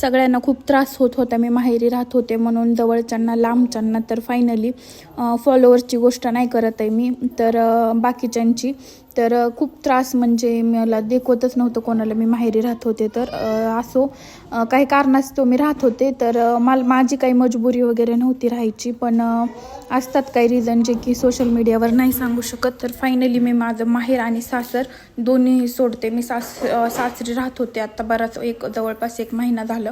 सगळ्यांना खूप त्रास होत होता. मी माहेरी राहत होते म्हणून जवळच्यांना लांबच्यांना तर फायनली फॉलोअर्सची गोष्ट नाही करत आहे मी. तर बाकीच्यांची तर खूप त्रास म्हणजे मला देखवतच नव्हतं कोणाला. मी माहेरी राहत होते तर असो काही कारणास्तव मी राहत होते तर मला माझी काही मजबुरी वगैरे नव्हती राहायची. पण असतात काही रिझन जे की सोशल मीडियावर नाही सांगू शकत. तर फायनली मी माझं माहेर आणि सासर दोन्ही सोडते. मी सास सासरी राहत होते. आत्ता बराच एक जवळपास एक महिना झालं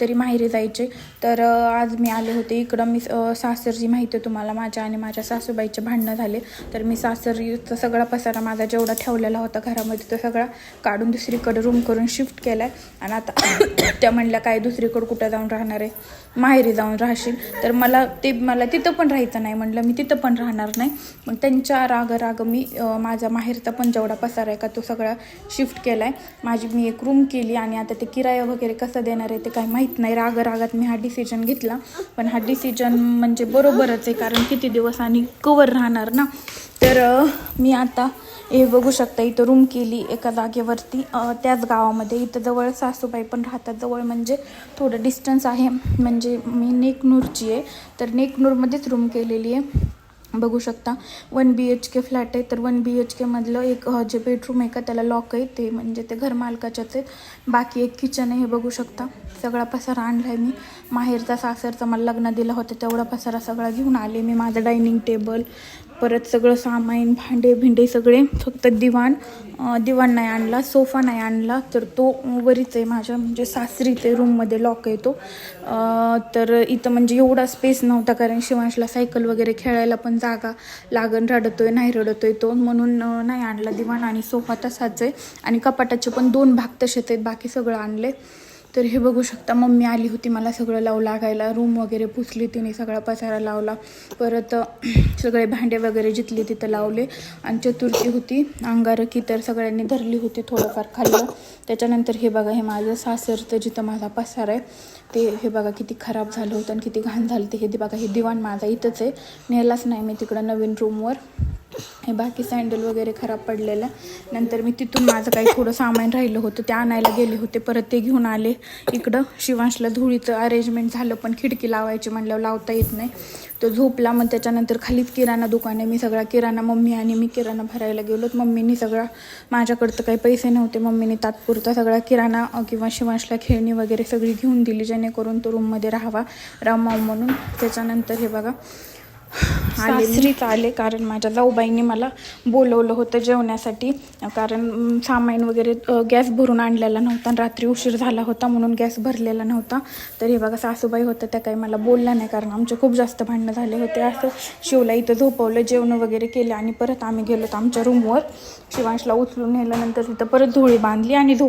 तरी माहेरी जायचे. तर आज मी आले होते. इकडं मी सासरची माहिती आहे तुम्हाला. माझ्या आणि माझ्या सासूबाईचे भांडणं झाले. तर मी सासरीचा सगळा पसारा माझा जेवढा ठेवलेला होता घरामध्ये तो सगळा काढून दुसरीकडे रूम करून शिफ्ट केला आहे आणि आता त्या म्हणल्या काय दुसरीकडं कुठं जाऊन राहणार आहे? माहेरी जाऊन राहशील. तर मला ते मला तिथं पण राहायचं नाही म्हणलं. मी तिथं पण राहणार नाही. मग त्यांच्या राग राग मी माझा माहेरचा पण जेवढा पसार आहे का तो सगळा शिफ्ट केला आहे माझी मी एक रूम केली आणि आता ते किराया वगैरे कसं देणार आहे ते काही माहीत नाही. राग रागात मी हा डिसिजन घेतला. पण हा डिसिजन म्हणजे बरोबरच आहे कारण किती दिवस आणि कवर राहणार ना? तर मी आता हे बघू शकता इथं रूम केली एका जागेवरती. त्याच गावामध्ये. इथं जवळ सासूबाई पण राहतात. जवळ म्हणजे थोडं डिस्टन्स आहे. म्हणजे मी नेकनूरची आहे. तर नेकनूरमध्येच रूम केलेली आहे. बघू शकता. One B H K flat आहे. तर वन बी एच केमधलं एक जे बेडरूम आहे का त्याला लॉक आहे. ते म्हणजे ते घर मालकाच्याच आहेत. बाकी एक किचन आहे. हे बघू शकता. सगळा पसारा आणला आहे मी. माहेरचा सासरचा मला लग्न दिलं होतं. तेवढा पसारा सगळा घेऊन आले मी. माझं डायनिंग टेबल परत सगळं सामान भांडे भिंडे सगळे फक्त दिवाण दिवाण नाही आणला सोफा नाही आणला तर तो वरीच आहे माझ्या म्हणजे सासरी ते रूममध्ये लॉक आहे तो. तर इथं म्हणजे एवढा स्पेस नव्हता कारण शिवांशला सायकल वगैरे खेळायला पण जागा लागण रडतोय नाही रडतोय तो. म्हणून नाही आणला दिवाण आणि सोफा तसाच आहे. आणि कपाटाचे पण दोन भाग तसेच आहेत बाकी सगळं आणले तर हे बघू शकता मम्मी आली होती मला सगळं लावू लागायला. रूम वगैरे पुसली तिने सगळा पसारा लावला. परत सगळे भांडे वगैरे जिथले तिथं लावले. आणि चतुर्थी होती अंगारकी तर सगळ्यांनी धरली होती थोडंफार खाल्लं. त्याच्यानंतर हे बघा हे माझं सासरचं जिथं माझा पसार आहे ते हे बघा किती खराब झालं होतं आणि किती घाण झालं ते हे बघा हे दिवाण माझा इथंच आहे. नेलाच नाही मी तिकडं नवीन रूमवर हे बाकी सँडल वगैरे खराब पडलेलं. नंतर मी तिथून माझं काही थोडं सामान राहिलं होतं ते आणायला गेले होते. परत ते घेऊन आले. इकडं शिवांशला धुळीचं अरेंजमेंट झालं पण खिडकी लावायची म्हणल्यावर लावता येत नाही. तो झोपला मग त्याच्यानंतर खालीच किराणा दुकान. आहे मी सगळा किराणा मम्मी आणि मी किराणा भरायला गेलो. मम्मीनी सगळा माझ्याकडं काही पैसे नव्हते. मम्मीने तात्पुरता सगळा किराणा किंवा शिवांशला खेळणी वगैरे सगळी घेऊन दिली जेणेकरून तो रूममध्ये राहावा. रमाव म्हणून. त्याच्यानंतर हे बघा सासरीच आले कारण माझ्या जाऊबाईंनी मला बोलवलं होतं जेवण्यासाठी. कारण सामान वगैरे गॅस भरून आणलेला नव्हता आणि रात्री उशीर झाला होता म्हणून गॅस भरलेला नव्हता. तर हे बघा सासूबाई होत्या त्या काही मला बोलल्या नाही कारण आमचे खूप जास्त भांडणं झाले होते. असं शिवला इथं झोपवलं जेवण वगैरे केले आणि परत आम्ही गेलो आमच्या रूमवर शिवांशला उचलून नेल्यानंतर तिथं परत धुळी बांधली आणि झोप